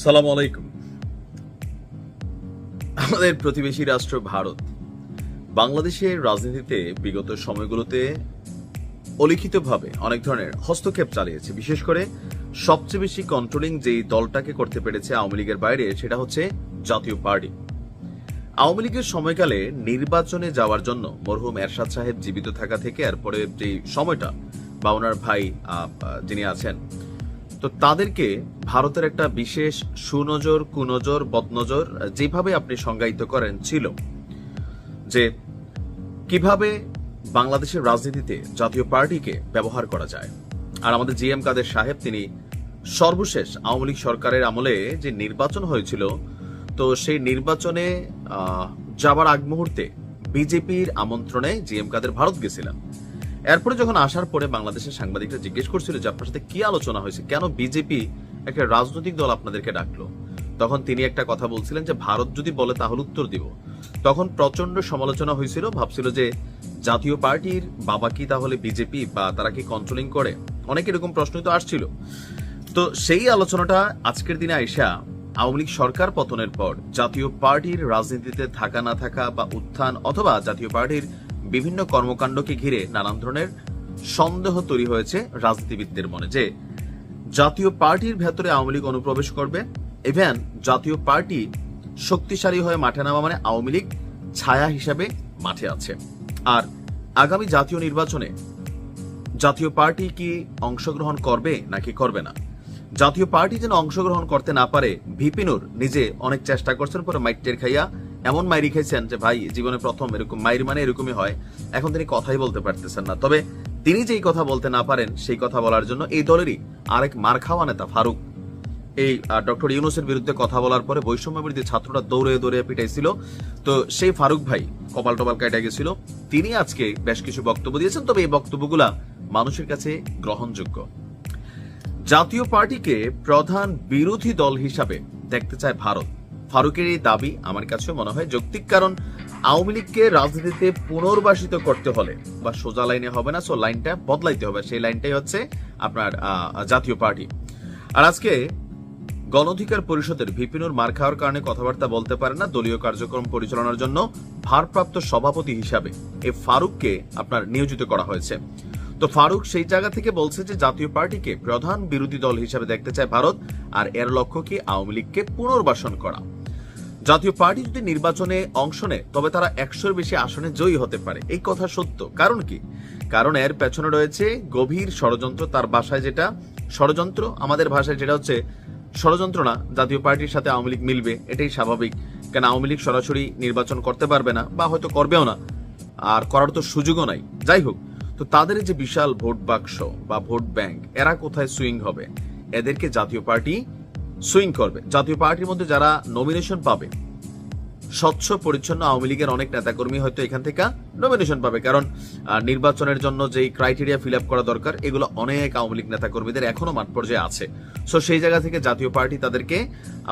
সালাম আলাইকুম। আমাদের প্রতিবেশী রাষ্ট্র ভারত, বাংলাদেশের রাজনীতিতে বিগত সময়গুলোতে অলিখিতভাবে অনেক ধরনের হস্তক্ষেপ চালিয়েছে। বিশেষ করে সবচেয়ে বেশি কন্ট্রোলিং যেই দলটাকে করতে পেরেছে আওয়ামী লীগের বাইরে, সেটা হচ্ছে জাতীয় পার্টি। আওয়ামী লীগের সময়কালে নির্বাচনে যাওয়ার জন্য মরহুম এরশাদ সাহেব জীবিত থাকা থেকে এরপরে যে সময়টা বা ওনার ভাই যিনি আছেন তো তাদেরকে ভারতের একটা বিশেষ সুনজর, কুনজর, বদনজর যেভাবে আপনি সংজ্ঞায়িত করেন ছিল যে কীভাবে বাংলাদেশের রাজনীতিতে জাতীয় পার্টিকে ব্যবহার করা যায়। আর আমাদের জি এম কাদের সাহেব, তিনি সর্বশেষ আওয়ামী লীগ সরকারের আমলে যে নির্বাচন হয়েছিল, তো সেই নির্বাচনে যাবার আগ মুহূর্তে বিজেপির আমন্ত্রণে জি এম কাদের ভারত গেছিলেন। এরপরে যখন আসার পরে বাংলাদেশের সাংবাদিকরা জিজ্ঞেস করছিল যে আপনার সাথে কি আলোচনা হয়েছে, কেন বিজেপি একটা রাজনৈতিক দল আপনাদেরকে ডাকলো, তখন তিনি একটা কথা বলছিলেন যে ভারত যদি বলে তাহলে উত্তর দিব। তখন প্রচণ্ড সমালোচনা হয়েছিল, ভাবছিল যে জাতীয় পার্টির বাবা কি তাহলে বিজেপি বা তারা কি কন্ট্রোলিং করে? অনেক এরকম প্রশ্নই তো আসছিল। তো সেই আলোচনাটা আজকের দিনে আইসা আওয়ামী লীগ সরকার পতনের পর জাতীয় পার্টির রাজনীতিতে থাকা না থাকা বা উত্থান অথবা জাতীয় পার্টির বিভিন্ন কর্মকাণ্ডকে ঘিরে নানান ধরনের সন্দেহ তৈরি হয়েছে রাজনীতিবিদদের মনে যে জাতীয় পার্টির ভেতরে আওয়ামী লীগ অনুপ্রবেশ করবে, ইভেন জাতীয় পার্টি শক্তিশালী হয়ে মাঠে নামা মানে আওয়ামী লীগ ছায়া হিসাবে মাঠে আছে। আর আগামী জাতীয় নির্বাচনে জাতীয় পার্টি কি অংশগ্রহণ করবে নাকি করবে না? জাতীয় পার্টি যেন অংশগ্রহণ করতে না পারে ভিপিনুর নিজে অনেক চেষ্টা করছেন, পরে মাইক টের খাইয়া এমন মাইরি খাইছেন যে ভাই, জীবনে প্রথম এরকম মাইর মানে এরকমই হয়। এখন তিনি কথাই বলতে পারতেছেন না। তবে তিনি যেই কথা বলতে না পারেন, সেই কথা বলার জন্য এই দলেরই আরেক মার খাওয়া নেতা ফারুক। এই ডক্টর ইউনুসের বিরুদ্ধে কথা বলার পরে বৈষম্য বিরোধী ছাত্ররা দৌড়ে দৌড়ে পিটাইছিল। তো সেই ফারুক ভাই কপাল টপাল কাটা গেছিল। তিনি আজকে বেশ কিছু বক্তব্য দিয়েছেন, তবে এই বক্তব্যগুলা মানুষের কাছে গ্রহণযোগ্য। জাতীয় পার্টিকে প্রধান বিরোধী দল হিসাবে দেখতে চায় ভারত। ফারুকের এই দাবি আমার কাছে মনে হয় যৌক্তিক, কারণ আওয়ামী লীগকে রাজনীতিতে পুনর্বাসিত করতে হলে বা সোজা লাইনে হবে না সো লাইনটা বদলাইতে হবে। সেই লাইনটাই হচ্ছে আপনার জাতীয় পার্টি। আর আজকে গণ অধিকার পরিষদের ভিপিনুর মার খাওয়ার কারণে কথাবার্তা বলতে পারে না দলীয় কার্যক্রম পরিচালনার জন্য ভারপ্রাপ্ত সভাপতি হিসাবে এ ফারুককে আপনার নিয়োজিত করা হয়েছে। তো ফারুক সেই জায়গা থেকে বলছে যে জাতীয় পার্টিকে প্রধান বিরোধী দল হিসাবে দেখতে চায় ভারত, আর এর লক্ষ্য কি আওয়ামী লীগকে পুনর্বাসন করা? জাতীয় পার্টি যদি নির্বাচনে অংশ নেয়, তবে তারা একশোর বেশি আসনে জয়ী হতে পারে। এই কথা সত্য। কারণ কি? কারণ এর পেছনে রয়েছে গভীর ষড়যন্ত্র তার ভাষায় যেটা, ষড়যন্ত্র আমাদের ভাষায় যেটা হচ্ছে ষড়যন্ত্র না, জাতীয় পার্টির সাথে আওয়ামী লীগ মিলবে, এটাই স্বাভাবিক। কেন আওয়ামী লীগ সরাসরি নির্বাচন করতে পারবে না বা হয়তো করবেও না, আর করার তো সুযোগও নাই। যাই হোক, তো তাদের যে বিশাল ভোট বাক্স বা ভোট ব্যাংক, এরা কোথায় সুইং হবে? এদেরকে জাতীয় পার্টি সুইং করবে। জাতীয় পার্টির মধ্যে যারা নমিনেশন পাবে স্বচ্ছ, পরিচ্ছন্ন আওয়ামী লীগের অনেক নেতাকর্মী হয়তো এখান থেকে নমিনেশন পাবে। কারণ নির্বাচনের জন্য যেই ক্রাইটেরিয়া ফিল আপ করা দরকার, এগুলো অনেক আওয়ামী লীগ নেতাকর্মীদের এখনও মাঠ পর্যায়ে আছে। সো সেই জায়গা থেকে জাতীয় পার্টি তাদেরকে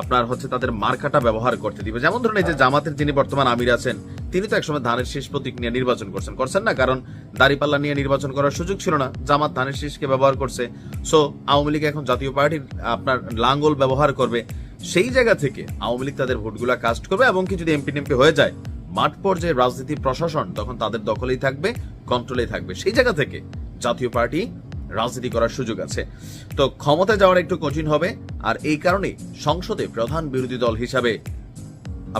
আপনার হচ্ছে তাদের মার্কাটা ব্যবহার করতে দিবে। যেমন ধরুন এই যে জামাতের যিনি বর্তমান আমির আছেন, তিনি তো একসময় ধানের শীষ প্রতীক নিয়ে নির্বাচন করছেন। করছেন না, কারণ দাঁড়িপাল্লা নিয়ে নির্বাচন করার সুযোগ ছিল না। জামাত ধানের শীষকে ব্যবহার করছে। সো আওয়ামী লীগ এখন জাতীয় পার্টির আপনার লাঙ্গল ব্যবহার করবে। সেই জায়গা থেকে আওয়ামী লীগ তাদের ভোটগুলা কাস্ট করবে এবং কি যদি এমপি টেমপি হয়ে যায়। মাঠ পর্যায়ে রাজনীতি, প্রশাসন তখন তাদের দখলেই থাকবে কন্ট্রোলেই থাকবে। সেই জায়গা থেকে জাতীয় পার্টি রাজনীতি করার সুযোগ আছে। তো ক্ষমতায় যাওয়ার একটু কঠিন হবে, আর এই কারণে সংসদে প্রধান বিরোধী দল হিসাবে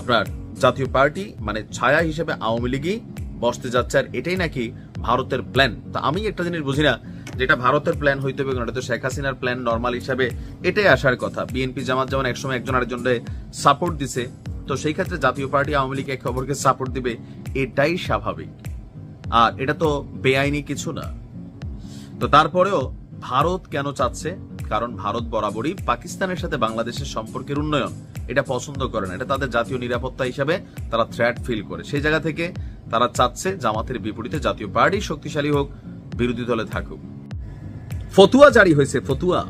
আপনার জাতীয় পার্টি মানে ছায়া হিসেবে আওয়ামী লীগই বসতে যাচ্ছে, আর এটাই নাকি ভারতের প্ল্যান তা আমি একটা জিনিস বুঝি না যেটা ভারতের প্ল্যান হইতে হবে এটা তো শেখ হাসিনার প্ল্যান নর্মাল হিসাবে এটাই আসার কথা। বিএনপি জামাত যেমন একসময় একজন আরেকজনকে সাপোর্ট দিছে, তো সেই ক্ষেত্রে জাতীয় পার্টি আওয়ামী লীগ এক খবরকে সাপোর্ট দিবে, এটাই স্বাভাবিক। আর এটা তো বেআইনি কিছু না। তো তারপরেও ভারত কেন চাচ্ছে? কারণ ভারত বরাবরই পাকিস্তানের সাথে বাংলাদেশের সম্পর্কের উন্নয়ন। এটা পছন্দ করে না। এটা তাদের জাতীয় নিরাপত্তা হিসাবে তারা থ্রেট ফিল করে। সেই জায়গা থেকে তারা চাচ্ছে জামাতের বিপরীতে জাতীয় পার্টি শক্তিশালী হোক, বিরোধী দলে থাকুক। ফতুয়া জারি হয়েছে, ফতুয়া।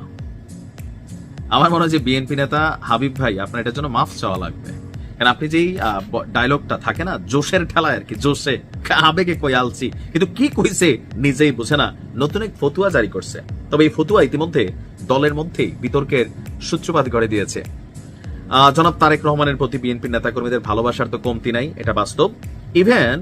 আমার মনে হয় যে বিএনপি নেতা হাবিব ভাই, আপনার এটার জন্য মাফ চাওয়া লাগবে। কারণ আপনি যেই ডায়লগটা থাকে না, জোশের ঠেলায় আর কি, জোশে, আবেগে কই আলছি। কিন্তু কি কইছে, নিজেই বুঝে না। নতুন এক ফতুয়া জারি করছে। তবে এই ফতুয়া ইতিমধ্যে দলের মধ্যেই বিতর্কের সূত্রপাত করে দিয়েছে। জনাব তারেক রহমানের প্রতি বিএনপির নেতাকর্মীদের ভালোবাসার তো কমতি নাই, এটা বাস্তব। ইভেন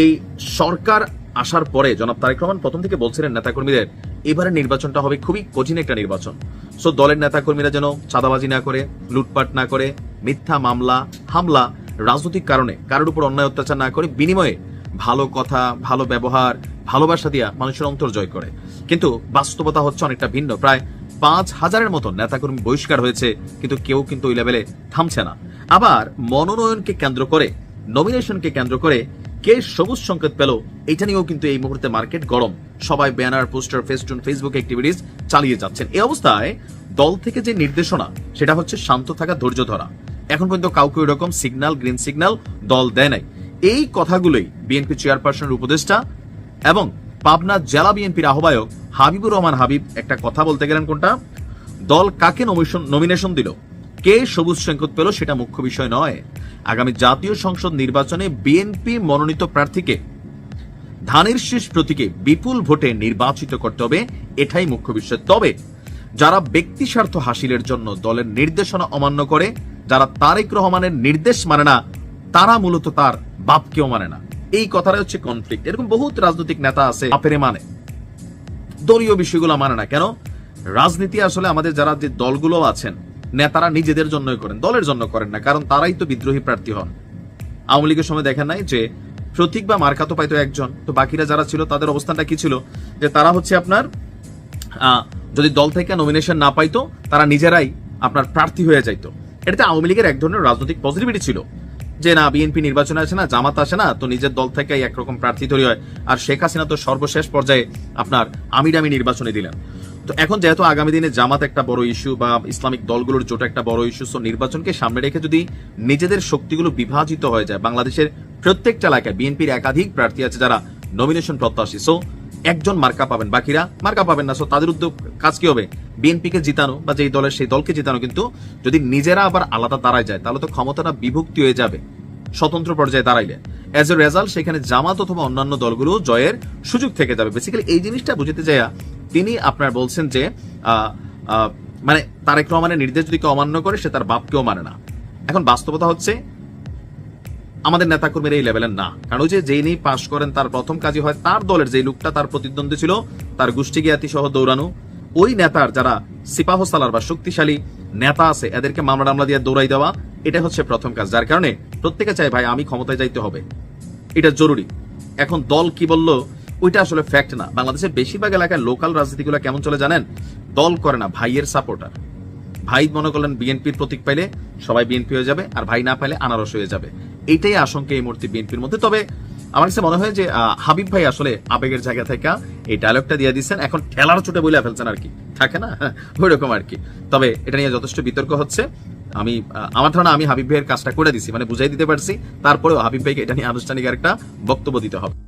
এই সরকার আসার পরে জনাব তারেক রহমান প্রথম থেকে বলছিলেন নেতাকর্মীদের এবারে নির্বাচনটা হবে খুবই কঠিন একটা নির্বাচন। সো দলের নেতাকর্মীরা যেন চাঁদাবাজি না করে, লুটপাট না করে, মিথ্যা মামলা, হামলা, রাজনৈতিক কারণে কারোর উপর অন্যায় অত্যাচার না করে বিনিময়ে ভালো কথা, ভালো ব্যবহার, ভালোবাসা দিয়া মানুষের অন্তর জয় করে। কিন্তু বাস্তবতা হচ্ছে অনেকটা ভিন্ন। প্রায় পাঁচ হাজারের মতো নেতাকর্মী বহিষ্কার হয়েছে, কিন্তু কেউ কিন্তু ওই লেভেলে থামছে না। আবার মনোনয়নকে কেন্দ্র করে নমিনেশনকে কেন্দ্র করে কে সবুজ সংকেত পেল, এটা নিয়েও কিন্তু এই মুহূর্তে মার্কেট গরম। সবাই banner, poster, festoon, Facebook activities চালিয়ে যাচ্ছেন। এই অবস্থায় দল থেকে যে নির্দেশনা, সেটা হচ্ছে শান্ত থাকা, ধৈর্য ধরা। এখন পর্যন্ত কাউকে ওই সিগনাল গ্রিন সিগনাল দল দেয় নাই। এই কথাগুলোই বিএনপি চেয়ারপারসনের উপদেষ্টা এবং পাবনা জেলা বিএনপির আহ্বায়ক হাবিবুর রহমান হাবিব একটা কথা বলতে গেলেন কোনটা? দল কাকে নমিনেশন দিল? কে সবুজ সংকেত পেল সেটা মুখ্য বিষয় নয়। আগামী জাতীয় সংসদ নির্বাচনে বিএনপি মনোনীত প্রার্থীকে ধানের শীষ প্রতীকে বিপুল ভোটে নির্বাচিত করতে হবে, এটাই মুখ্য বিষয়। তবে যারা ব্যক্তি স্বার্থ হাসিলের জন্য দলের নির্দেশনা অমান্য করে, যারা তারেক রহমানের নির্দেশ মানে না, তারা মূলত তার বাপকেও মানে না। এই কথাটা হচ্ছে কনফ্লিক্ট এরকম বহুত রাজনৈতিক নেতা আছে, বাপেরে মানে। দলীয় বিষয়গুলো মানে না। কেন? রাজনীতি আসলে আমাদের যারা যে দলগুলো আছেন নেতারা নিজেদের জন্যই করেন, দলের জন্য করেন না, কারণ তারাই তো বিদ্রোহী প্রার্থী হন। আওয়ামী লীগের সময় দেখেন নাই যে প্রতীক বা মার্কা তো পাইতো একজন, তো বাকিরা যারা ছিল তাদের অবস্থানটা কি ছিল? যে তারা হচ্ছে আপনার যদি দল থেকে নমিনেশন না পাইতো, তারা নিজেরাই আপনার প্রার্থী হয়ে যাইতো। এটাতে আওয়ামী লীগের এক ধরনের রাজনৈতিক পজিটিভিটি ছিল। যে না বিএনপি নির্বাচনে আসে না, জামাত আসে না, তো নিজের দল থেকে একরকম প্রার্থী তৈরি হয়। আর শেখ হাসিনা তো সর্বশেষ পর্যায়ে আপনার আমিরামি নির্বাচনে দিলেন। তো এখন যেহেতু আগামী দিনে জামাত একটা বড় ইস্যু বা ইসলামিক দলগুলোর জোট একটা বড় ইস্যু সো নির্বাচনকে সামনে রেখে যদি নিজেদের শক্তিগুলো বিভাজিত হয়ে যায় বাংলাদেশের প্রত্যেকটা এলাকায়, বিএনপির একাধিক প্রার্থী আছে যারা নমিনেশন প্রত্যাশী সো একজন মার্কা পাবেন, বাকিরা মার্কা পাবেন না সো তাদের উদ্যোগ কাজ কি হবে? বিএনপিকে জিতানো বা যেই দলের, সেই দলকে জিতানো কিন্তু যদি নিজেরা আবার আলাদা দাঁড়ায় যায়, তাহলে তো ক্ষমতাটা বিভক্তি হয়ে যাবে, স্বতন্ত্র পর্যায়ে দাঁড়াইলে। এজ এ রেজাল্ট সেখানে জামাত অথবা অন্যান্য দলগুলো জয়ের সুযোগ থেকে যাবে। বেসিক্যালি এই জিনিসটা বুঝতে যাইয়া তিনি আপনার বলছেন যে মানে তারেক রহমানের নির্দেশ যদি কেউ অমান্য করে, সে তার বাপকেও মানে না। এখন বাস্তবতা হচ্ছে, আমাদের নেতাকর্মীর এই লেভেলের না। কারণ ওই যে যিনি পাশ করেন, তার প্রথম কাজই হয় তার দলের যে লোকটা, তার প্রতিদ্বন্দ্বী ছিল, তার গোষ্ঠী জ্ঞাতি সহ দৌড়ানো। ওই নেতার যারা সিপাহ সালার বা শক্তিশালী নেতা আছে, এদেরকে মামলা টামলা দিয়ে দৌড়াই দেওয়া এটা হচ্ছে প্রথম কাজ। যার কারণে প্রত্যেকে চায়, ভাই, আমি ক্ষমতায় যাইতে হবে। এটা জরুরি। এখন দল কি বলল ওইটা আসলে ফ্যাক্ট না। বাংলাদেশের বেশিরভাগ এলাকায় লোকাল রাজনীতিগুলো কেমন চলে জানেন? দল করে না, ভাইয়ের সাপোর্টার ভাই মনে করলেন বিএনপির প্রতীক পাইলে সবাই বিএনপি হয়ে যাবে, আর ভাই না পাইলে আনারস হয়ে যাবে। এইটাই আশঙ্কা এই মুহূর্তে বিএনপির মধ্যে। তবে আমার কাছে মনে হয় যে হাবিব ভাই আসলে আবেগের জায়গা থেকে এই ডায়লগটা দিয়ে দিচ্ছেন এখন ঠেলার চোটে বলে ফেলছেন আর কি। থাকে না? ওই রকম আর কি। তবে এটা নিয়ে যথেষ্ট বিতর্ক হচ্ছে। আমি আমার ধারণা আমি হাবিব ভাইয়ের কাজটা করে দিছি মানে বুঝাই দিতে পারছি। তারপরেও হাবিব ভাইকে এটা নিয়ে আনুষ্ঠানিক একটা বক্তব্য দিতে হবে।